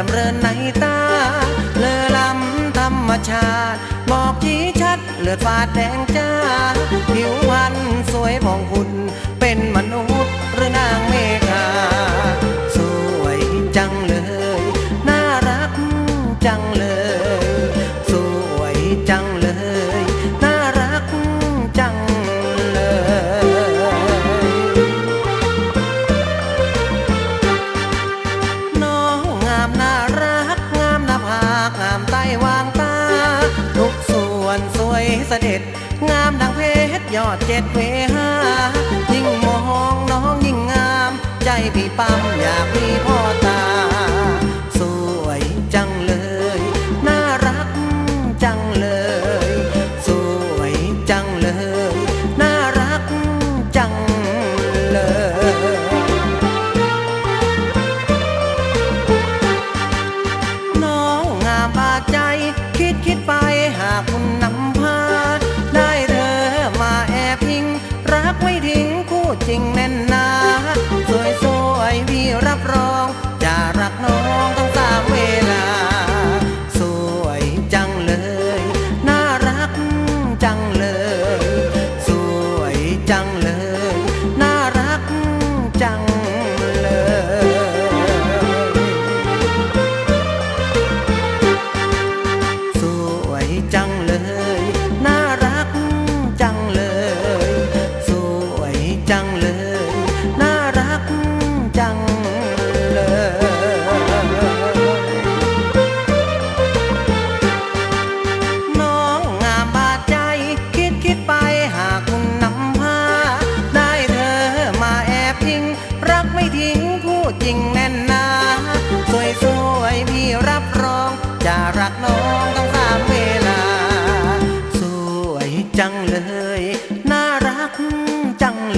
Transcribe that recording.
จำเริญในตาเลอล้ำธรรมชาติบอกชี้ชัดเลือดฟาดแดงจ้า ผิวพันสวยมองคุณ เป็นมนุษย์หรือนางเมฆาสวยจังเลย น่ารักจังเลย เด็จ งามดังเพชรยอดเจ็ดเวหายิ่งมองน้องยิ่งงาม ใจพี่ปั๊มอยากมีพ่อ down จังเล